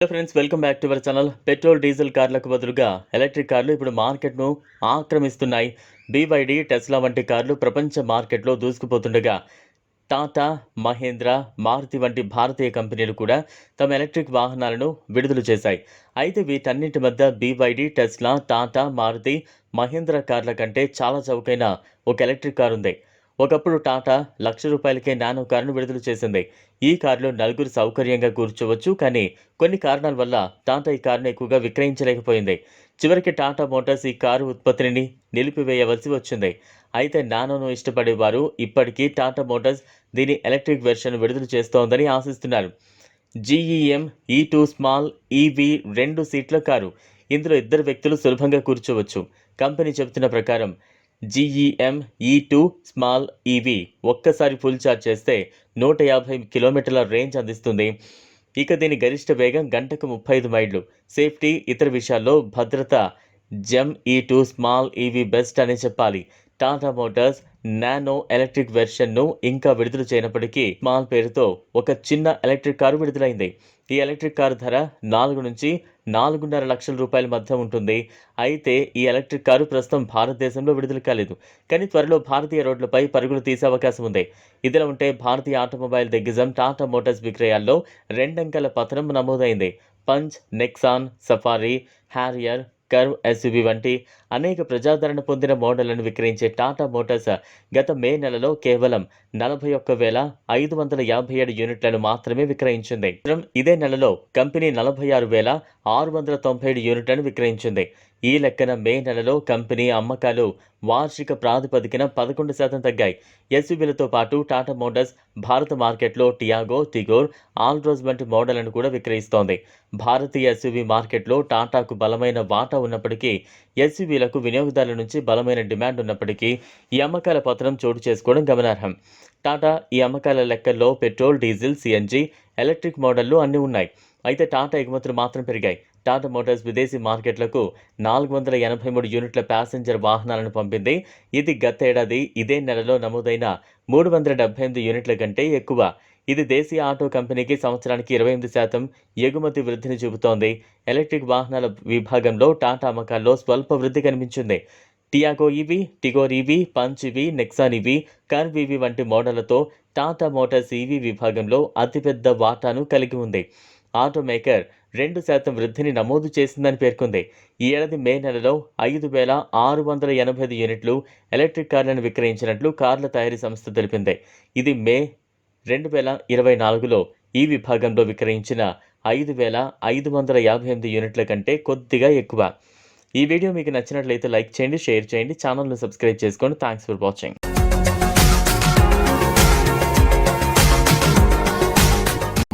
Hello friends welcome back to our channel petrol diesel కార్లకు బదులుగా electric కార్లు ఇప్పుడు మార్కెట్ను ఆక్రమిస్తున్నాయి. బీవైడి టెస్లా వంటి కార్లు ప్రపంచ మార్కెట్లో దూసుకుపోతుండగా టాటా మహేంద్ర మారుతి వంటి భారతీయ కంపెనీలు కూడా తమ ఎలక్ట్రిక్ వాహనాలను విడుదల చేశాయి. అయితే వీటన్నింటి మధ్య బీవైడి టెస్లా టాటా మారుతి మహేంద్ర కార్ల కంటే చాలా చౌకైన ఒక ఎలక్ట్రిక్ కారు ఉంది ఒకప్పుడు టాటా లక్ష రూపాయలకే నానో కారును విడుదల చేసింది. ఈ కారులో నలుగురు సౌకర్యంగా కూర్చోవచ్చు కానీ కొన్ని కారణాల వల్ల టాటా ఈ కారును ఎక్కువగా విక్రయించలేకపోయింది. చివరికి టాటా మోటార్స్ ఈ కారు ఉత్పత్తిని నిలిపివేయవలసి వచ్చింది. అయితే నానోను ఇష్టపడేవారు ఇప్పటికీ టాటా మోటార్స్ దీని ఎలక్ట్రిక్ వెర్షన్ విడుదల చేస్తోందని ఆశిస్తున్నారు. జీఈఎం ఈ టూ స్మాల్ ఈవీ రెండు సీట్ల కారు. ఇందులో ఇద్దరు వ్యక్తులు సులభంగా కూర్చోవచ్చు. కంపెనీ చెబుతున్న ప్రకారం జీఈఎం ఈ టూ స్మాల్ ఈవీ ఒక్కసారి ఫుల్ ఛార్జ్ చేస్తే నూట యాభై కిలోమీటర్ల రేంజ్ అందిస్తుంది. ఇక దీని గరిష్ట వేగం గంటకు ముప్పై ఐదు మైళ్ళు. సేఫ్టీ ఇతర విషయాల్లో భద్రత. జెమ్ ఈ టూ స్మాల్ ఈవీ బెస్ట్ అనే చెప్పాలి. టాటా మోటార్స్ నానో ఎలక్ట్రిక్ వెర్షన్ను ఇంకా విడుదల చేయనప్పటికీ మాల్ పేరుతో ఒక చిన్న ఎలక్ట్రిక్ కారు విడుదలైంది. ఈ ఎలక్ట్రిక్ కారు ధర నాలుగు నుంచి నాలుగున్నర లక్షల రూపాయల మధ్య ఉంటుంది. అయితే ఈ ఎలక్ట్రిక్ కారు ప్రస్తుతం భారతదేశంలో విడుదల కాలేదు. కానీ త్వరలో భారతీయ రోడ్లపై పరుగులు తీసే అవకాశం ఉంది. ఇదిలా ఉంటే భారతీయ ఆటోమొబైల్ దిగ్గజం టాటా మోటార్స్ విక్రయాల్లో రెండంకెల పతనం నమోదైంది. Punch Nexon Safari Harrier Curvv SUV వంటి అనేక ప్రజాదరణ పొందిన మోడళ్ళను విక్రయించే టాటా మోటార్స్ గత మే నెలలో కేవలం నలభై ఒక్క వేల ఐదు వందల యాభై ఏడు యూనిట్లను మాత్రమే విక్రయించింది. ఇదే నెలలో కంపెనీ నలభై ఆరు వేల ఆరు వందల తొంభై ఏడు యూనిట్లను విక్రయించింది. ఈ లెక్కన మే నెలలో కంపెనీ అమ్మకాలు వార్షిక ప్రాతిపదికన పదకొండు శాతం తగ్గాయి. ఎస్యూబీలతో పాటు టాటా మోటార్స్ భారత మార్కెట్లో టియాగో టిగోర్ ఆల్రోజ్ వంటి మోడళ్ళను కూడా విక్రయిస్తోంది. భారతీయ ఎస్యూవీ మార్కెట్లో టాటాకు బలమైన వాటా ఉన్నప్పటికీ ఎస్యూవీలకు వినియోగదారుల నుంచి బలమైన డిమాండ్ ఉన్నప్పటికీ ఈ అమ్మకాల పత్రం చోటు చేసుకోవడం గమనార్హం. టాటా ఈ అమ్మకాల లెక్కల్లో పెట్రోల్ డీజిల్ సిఎన్జి ఎలక్ట్రిక్ మోడళ్ళు అన్నీ ఉన్నాయి. అయితే టాటా ఎగుమతులు మాత్రం పెరిగాయి. టాటా మోటార్స్ విదేశీ మార్కెట్లకు నాలుగు వందల ఎనభై మూడు యూనిట్ల ప్యాసింజర్ వాహనాలను పంపింది. ఇది గతేడాది ఇదే నెలలో నమోదైన మూడు వందల డెబ్బై ఎనిమిది యూనిట్ల కంటే ఎక్కువ. ఇది దేశీయ ఆటో కంపెనీకి సంవత్సరానికి ఇరవై ఎనిమిది శాతం ఎగుమతి వృద్ధిని చూపుతోంది. ఎలక్ట్రిక్ వాహనాల విభాగంలో టాటా అమ్మకాల్లో స్వల్ప వృద్ధి కనిపించింది. Tiago EV Tigor EV Punch EV Nexon EV Curvv EV వంటి మోడళ్ళతో టాటా మోటార్స్ ఈవీ విభాగంలో అతిపెద్ద వాటాను కలిగి ఉంది. ఆటో మేకర్ రెండు శాతం వృద్ధిని నమోదు చేసిందని పేర్కొంది. ఈ ఏడాది మే నెలలో ఐదు వేల ఆరు వందల ఎనభై ఐదు యూనిట్లు ఎలక్ట్రిక్ కార్లను విక్రయించినట్లు కార్ల తయారీ సంస్థ తెలిపింది. ఇది మే రెండు వేల ఇరవై నాలుగులో ఈ విభాగంలో విక్రయించిన ఐదు వేల ఐదు వందల యాభై ఎనిమిది యూనిట్ల కంటే కొద్దిగా ఎక్కువ. ఈ వీడియో మీకు నచ్చినట్లయితే లైక్ చేయండి షేర్ చేయండి ఛానల్ను సబ్స్క్రైబ్ చేసుకోండి థ్యాంక్స్ ఫర్ వాచింగ్.